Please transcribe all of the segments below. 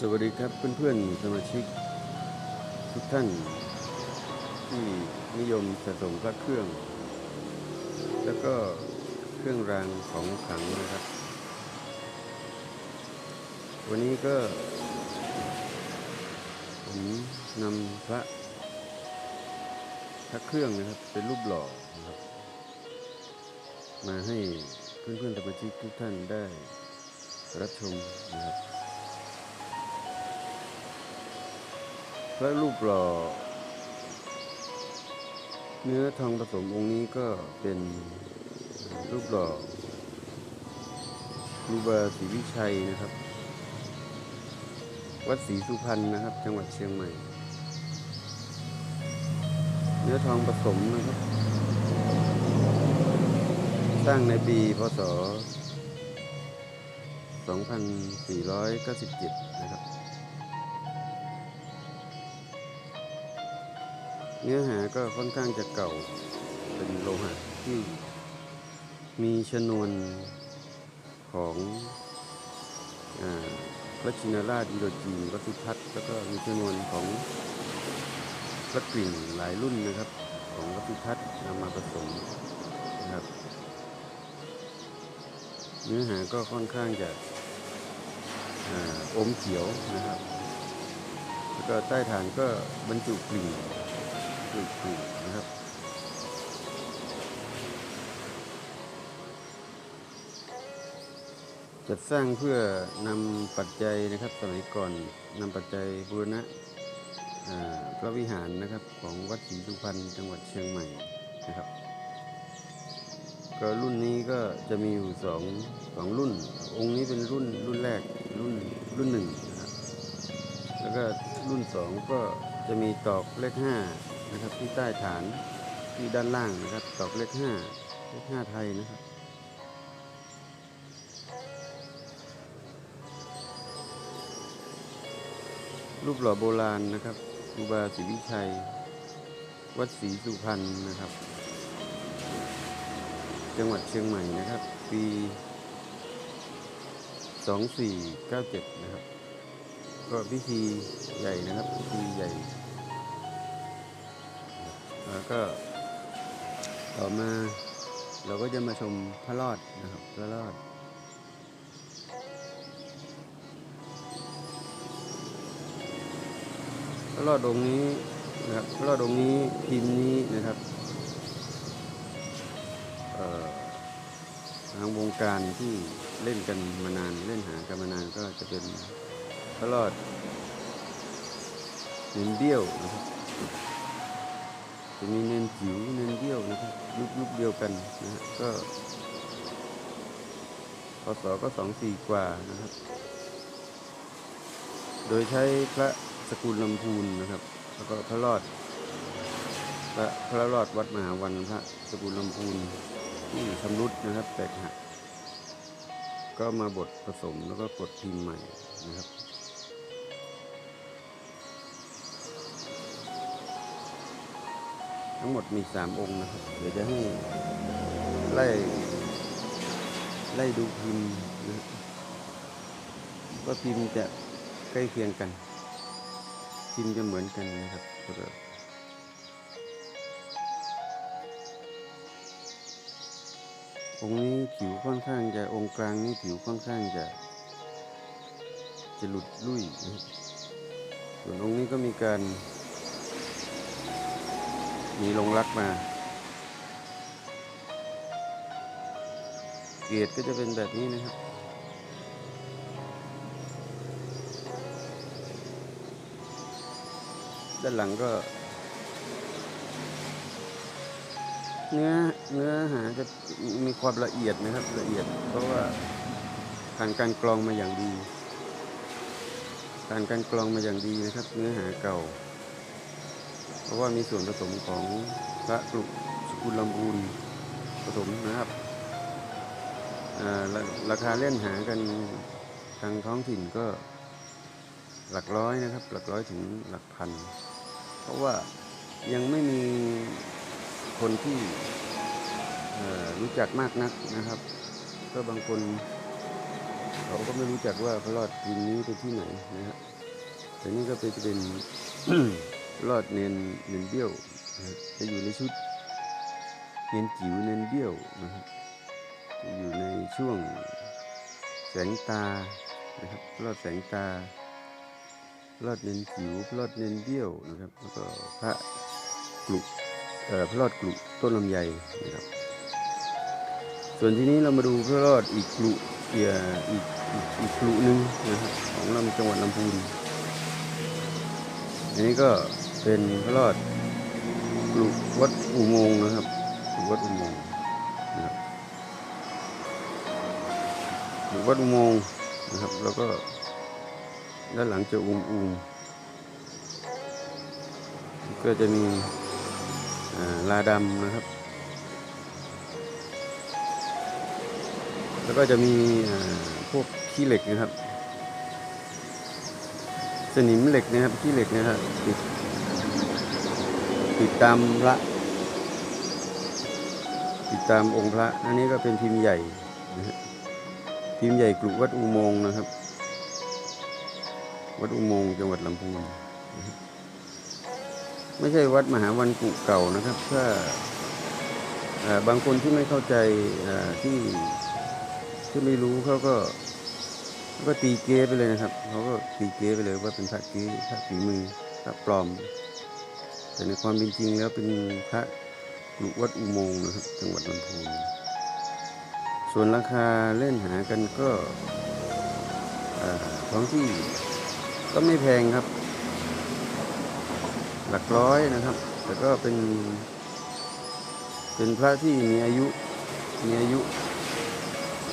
สวัสดีครับเพื่อนๆสมาชิกทุกท่าน ที่นิยมสะสมพระเครื่อง แล้วก็เครื่องรางของขลังนะครับ วันนี้ก็ ผมนำพระพระเครื่องนะครับ เป็นรูปหล่อนะครับ มาให้เพื่อนๆสมาชิกทุกท่านได้รับชมนะครับ พระรูปหล่อเนื้อทองผสมองค์นี้ก็เป็นรูปหล่อรูบาศรีวิชัยนะครับ วัดศรีสุพรรณนะครับ จังหวัดเชียงใหม่ เนื้อทองผสมนะครับ สร้างในปีพศ 2497 นะครับ เนื้อหาก็ค่อนข้างจะเก่าเป็นโลหะที่มีชนวนของอพระชินราชอินโดจีนวัดสุทัศน์แล้วก็มีชนวนของพระกลิ่งหลายรุ่นนะครับ ของวัดสุทัศน์นำมาผสมนะครับ เนื้อหาก็ค่อนข้างจะอาอมเขียวนะครับ แล้วก็ใต้ฐานก็บรรจุกลิ่ง กลิ่นนะครับจัดสร้างเพื่อนำปัจจัยนะครับสมัยก่อนนำปัจจัยบูรณะพระวิหารนะครับของวัดศรีสุพรรณจังหวัดเชียงใหม่นะครับก็รุ่นนี้ก็จะมีอยู่สองสองรุ่น องค์นี้เป็นรุ่นรุ่นแรกรุ่นรุ่นหนึ่งนะครับแล้วก็รุ่นสองก็จะมีตอกเลขห้า นะครับ ที่ใต้ฐานที่ด้านล่างนะครับตอกเลขห้าเลขห้าไทยนะครับรูปหล่อโบราณนะครับครูบาศรีวิชัย วัดศรีสุพรรณนะครับ จังหวัดเชียงใหม่นะครับ ปี 2497 นะครับ ก็พิธีใหญ่นะครับ พิธีใหญ่ ก็ต่อมาเราก็จะมาชมพระรอดนะครับพระรอดพระรอดองนี้นะครับพระรอดองนี้พิมพ์นี้นะครับทางวงการที่เล่นกันมานานเล่นหากันมานานก็จะเป็นพระรอดเน้นเบี้ยวนะครับ จะมีเน้นจิ๋วเน้นเบี้ยวนะครับยุคยุคเดียวกันนะฮะก็พศก็สองสี่กว่านะครับ โดยใช้พระสกุลลำพูนนะครับ แล้วก็พระรอดพระพระรอดวัดมหาวันพระสกุลลำพูนที่ชำรุดนะครับแตกหักก็มาบดผสมแล้วก็กดพิมพ์ใหม่นะครับ ทั้งหมดมีสามองค์นะครับ เดี๋ยวจะให้ไล่ไล่ดูพิมพ์นะว่าพิมพ์จะใกล้เคียงกัน พิมพ์จะเหมือนกันนะครับองค์นี้ผิวค่อนข้างจะองค์กลางนี่ผิวค่อนข้างจะ จะหลุดลุ่ยส่วนองค์นี้ก็มีการ มีลงรักมา เกรดก็จะเป็นแบบนี้นะครับ ด้านหลังก็ เนื้อเนื้อหาจะมีความละเอียดนะครับ ละเอียด เพราะว่าผ่านการกรองมาอย่างดีผ่านการกรองมาอย่างดีนะครับ เนื้อหาเก่า เพราะว่ามีส่วนผสมของพระกรุสกุลลำพูนผสมนะครับราราคาเล่นหากันทางท้องถิ่นก็ หลักร้อยนะครับ หลักร้อยถึงหลักพัน เพราะว่ายังไม่มีคนที่รู้จักมากนักนะครับ ก็บางคนเขาก็ไม่รู้จักว่าพระรอดพิมพ์นี้เป็นที่ไหนนะครับแต่นี่ก็เป็นจะเป็น รอดเนนเนนเบี้ยวนะครับจะอยู่ในชุดเนนจิ๋วเนนเบี้ยวนะครับจะอยู่ในช่วงแสงตานะครับรอดแสงตารอดเนนจิ๋วรอดเนนเบี้ยวนะครับแล้วก็พระกลุเอ่อพระรอดกลุต้นลำไยนะครับ ส่วนที่นี้เรามาดูพระรอดอีกกลุเอียอีกอีกอีกกลุหนึ่งนะครับของลำจังหวัดลำพูนอันนี้ก็ เป็นพระรอดกลุวัดอุโมงค์นะครับกลุวัดอุโมงค์นะครับกลุวัดอุโมงค์นะครับ แล้วก็ด้านหลังจะอุมอุมก็จะมีลาดำนะครับ แล้วก็จะมีพวกขี้เหล็กนะครับ สนิมเหล็กนะครับขี้เหล็กนะครับติด ติดตามพระ ติดตามองค์พระ อันนี้ก็เป็นพิมใหญ่นะฮะพิมใหญ่กรุวัดอุโมงค์นะครับ วัดอุโมงค์จังหวัดลำพูนไม่ใช่วัดมหาวันกุเก่านะครับถ้าบางคนที่ไม่เข้าใจที่ที่ไม่รู้เขาก็ก็ตีเก้ไปเลยนะครับเขาก็ตีเก้ไปเลยว่าเป็นพระเก้พระฝีมือพระปลอม แต่ในความเป็นจริงแล้วเป็นพระกลุวัดอุโมงค์นะครับ จังหวัดลำพูนส่วนราคาเล่นหากันก็ท้องที่ก็ไม่แพงครับ หลักร้อยนะครับ แต่ก็เป็น เป็นพระที่มีอายุมีอายุ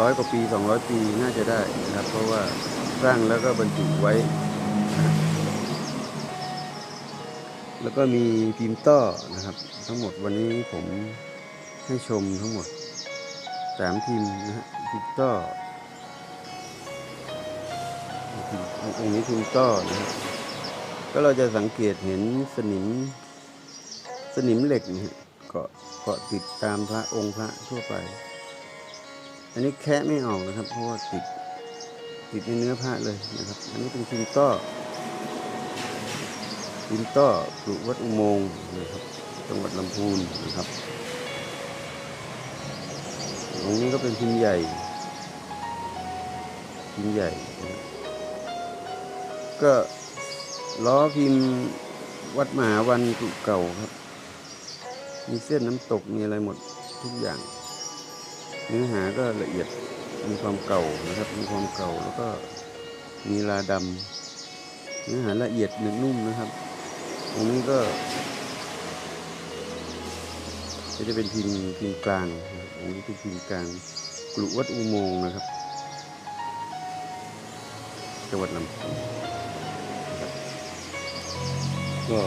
ร้อยกว่าปีสองร้อยปีน่าจะได้นะครับ เพราะว่าสร้างแล้วก็บรรจุไว้ แล้วก็มีพิมพ์ต้อนะครับ ทั้งหมดวันนี้ผมให้ชมทั้งหมดสามพิมพ์นะฮะพิมพ์ต้อองค์นี้พิมพ์ต้อนะครับก็เราจะสังเกตเห็นสนิมสนิมเหล็กนะฮะเกาะเกาะติดตามพระองค์พระทั่วไป อันนี้แคะไม่ออกนะครับ เพราะว่าติดติดในเนื้อผ้าเลยนะครับ อันนี้เป็นพิมพ์ต้อ พิมพ์ต้อกรุวัดอุโมงค์นะครับ จังหวัดลำพูนนะครับตรงนี้ก็เป็นพิมพ์ใหญ่พิมพ์ใหญ่นะก็ล้อพิมพ์วัดมหาวันกุเก่าครับ มีเส้นน้ำตกมีอะไรหมดทุกอย่าง เนื้อหาก็ละเอียดมีความเก่านะครับ มีความเก่าแล้วก็มีลาดำเนื้อหาละเอียดหนึบนุ่มนะครับ ตรงนี้ก็ ก็จะเป็นพิมพ์พิมพ์กลางนะครับตรงนี้เป็นพิมพ์กลางกลุวัดอุโมงค์นะครับ จังหวัดลำพูนก็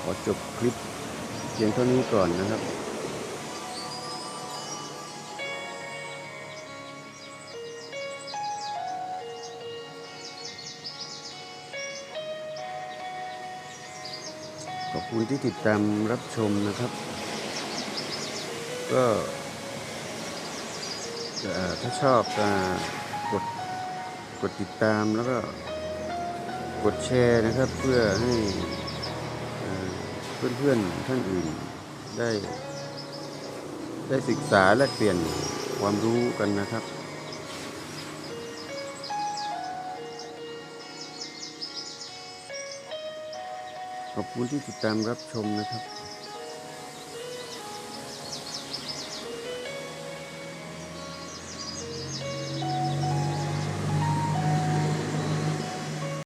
ขอจบคลิปเพียงเท่านี้ก่อนนะครับ คุณที่ติดตามรับชมนะครับ ก็ถ้าชอบก็กดกดติดตามแล้วก็กดแชร์นะครับ เพื่อให้เพื่อนๆท่านอื่นได้ ได้ศึกษาและเปลี่ยนความรู้กันนะครับ ขอบคุณที่ติดตามรับชมนะครับ